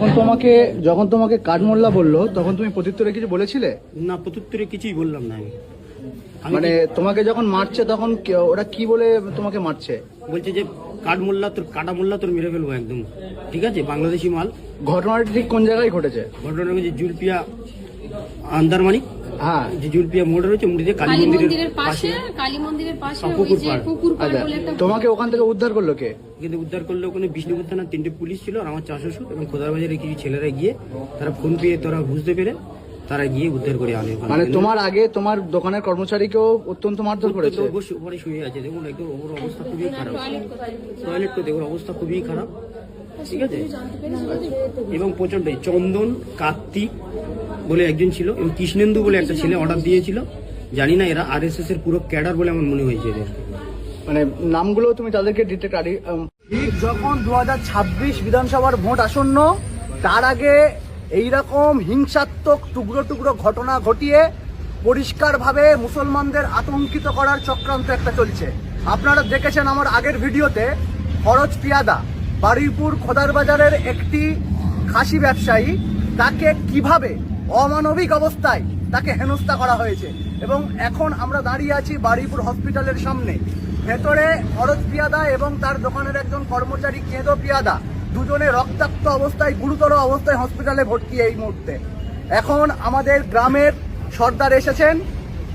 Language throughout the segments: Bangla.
যখন তোমাকে যখন তোমাকে কাঠমোল্লা বলল তখন তুমি প্রত্যুত্তরে কিছু বলেছিলে? না প্রত্যুত্তরে কিছুই বললাম না আমি। মানে তোমাকে যখন মারছে তখন কে- ওরা কি বলে তোমাকে মারছে? বলছে যে কাঠ মোল্লা তোর কাটা মোল্লা তোর মেরে ফেলব একদম। ঠিক আছে? বাংলাদেশি মাল। ঘটনাটা ঠিক কোন জায়গায় ঘটেছে? ঘটনা হচ্ছে জুলপিয়া আন্দারমানি। হ্যাঁ যে জুলপিয়া মোড় রয়েছে মুড়িতে কালী কালী মন্দিরের পাশে পাশে। কালী মন্দিরের পাশে পুকুর পাড়। পুকুর পাড় আচ্ছা বলে একটা তোমাকে ওখান থেকে উদ্ধার করল কে? কিন্তু উদ্ধার করল ওখানে বিষ্ণুপুর থানার তিনটে পুলিশ ছিল আর আমার চাষ এবং খোদার বাজারে কিছু ছেলেরা গিয়ে তারা ফোন পেয়ে তারা বুঝতে পেরে তারা গিয়ে উদ্ধার করে আনে মানে তোমার আগে তোমার দোকানের কর্মচারীকেও অত্যন্ত মারধর করেছে? তো বসে উপরে শুয়ে আছে দেখুন একদম ওর অবস্থা খুবই খারাপ। টয়লেট তো দেখুন অবস্থা খুবই খারাপ ঠিক আছে? এবং প্রচণ্ড চন্দন কার্তিক বলে একজন ছিল এবং কৃষ্ণেন্দু বলে একটা ছেলে অর্ডার দিয়েছিল। জানি না এরা আর এস এস এর পুরো ক্যাডার বলে আমার মনে হয়েছে এদের। মানে নামগুলো তুমি তাদেরকে ডিটেক্ট ঠিক যখন দু বিধানসভার ভোট আসন্ন তার আগে এইরকম হিংসাত্মক টুকরো টুকরো ঘটনা ঘটিয়ে পরিষ্কারভাবে মুসলমানদের আতঙ্কিত করার চক্রান্ত একটা চলছে। আপনারা দেখেছেন আমার আগের ভিডিওতে ফরজ পিয়াদা বারুইপুর খোদার বাজারের একটি খাসি ব্যবসায়ী তাকে কীভাবে অমানবিক অবস্থায় তাকে হেনস্থা করা হয়েছে। এবং এখন আমরা দাঁড়িয়ে আছি বারুইপুর হসপিটালের সামনে। ভেতরে ফরজ পিয়াদা এবং তার দোকানের একজন কর্মচারী কেঁদো পিয়াদা দুজনে রক্তাক্ত অবস্থায়, গুরুতর অবস্থায় হসপিটালে ভর্তি এই মুহূর্তে। এখন আমাদের গ্রামের সর্দার এসেছেন।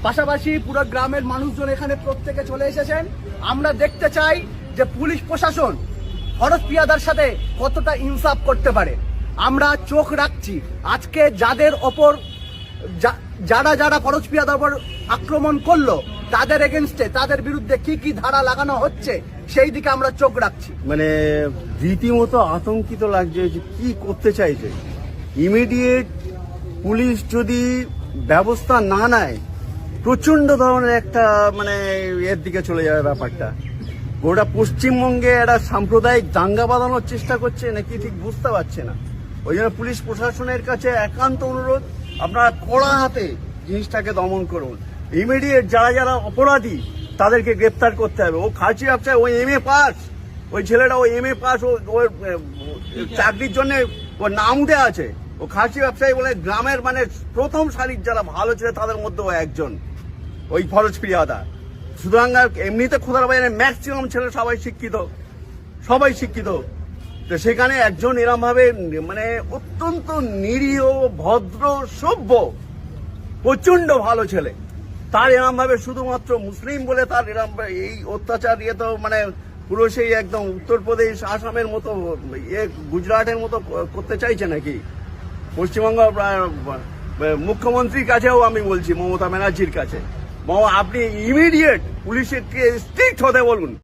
পাশাপাশি পুরো গ্রামের মানুষজন এখানে প্রত্যেকে চলে এসেছেন। আমরা দেখতে চাই যে পুলিশ প্রশাসন ফরজ পিয়াদার সাথে কতটা ইনসাফ করতে পারে। আমরা চোখ রাখছি। আজকে যাদের ওপর যারা যারা ফরজ পিয়াদার উপর আক্রমণ করল, তাদের এগেনস্টে তাদের বিরুদ্ধে কি কি ধারা লাগানো হচ্ছে, সেই দিকে আমরা চোখ রাখছি। মানে রীতিমতো আতঙ্কিত লাগছে যে কি করতে চাইছে। ইমিডিয়েট পুলিশ যদি ব্যবস্থা না নেয় প্রচণ্ড ধরনের একটা মানে এর দিকে চলে যাবে ব্যাপারটা। গোটা পশ্চিমবঙ্গে একটা সাম্প্রদায়িক দাঙ্গা বাঁধানোর চেষ্টা করছে, নাকি ঠিক বুঝতে পারছে না। ওই জন্য পুলিশ প্রশাসনের কাছে একান্ত অনুরোধ, আপনারা কড়া হাতে জিনিসটাকে দমন করুন। ইমিডিয়েট যারা যারা অপরাধী, তাদেরকে গ্রেপ্তার করতে হবে। ও খাসি ব্যবসায় ওই এম এ পাস। ওই ছেলেটা ওই এম এ পাস, ও চাকরির জন্য ওর নাম উঠে আছে। ও খাসি ব্যবসায়ী বলে গ্রামের মানে প্রথম সারির যারা ভালো ছিল, তাদের মধ্যে ও একজন। ওই ফরজ প্রিয়াদা সুতরাং এমনিতে খোদার বাজারে ম্যাক্সিমাম ছেলে সবাই শিক্ষিত। সবাই শিক্ষিত। তো সেখানে একজন এরম ভাবে মানে অত্যন্ত নিরীহ, ভদ্র, সভ্য প্রচণ্ড ভালো ছেলে। তার এরম ভাবে শুধুমাত্র মুসলিম বলে তার এরম এই অত্যাচার ইয়ে তো মানে পুরো সেই একদম উত্তরপ্রদেশ আসামের মতো ইয়ে গুজরাটের মতো করতে চাইছে নাকি? পশ্চিমবঙ্গ মুখ্যমন্ত্রীর কাছেও আমি বলছি, মমতা ব্যানার্জির কাছে। আপনি ইমিডিয়েট পুলিশের স্ট্রিক্ট হতে বলুন।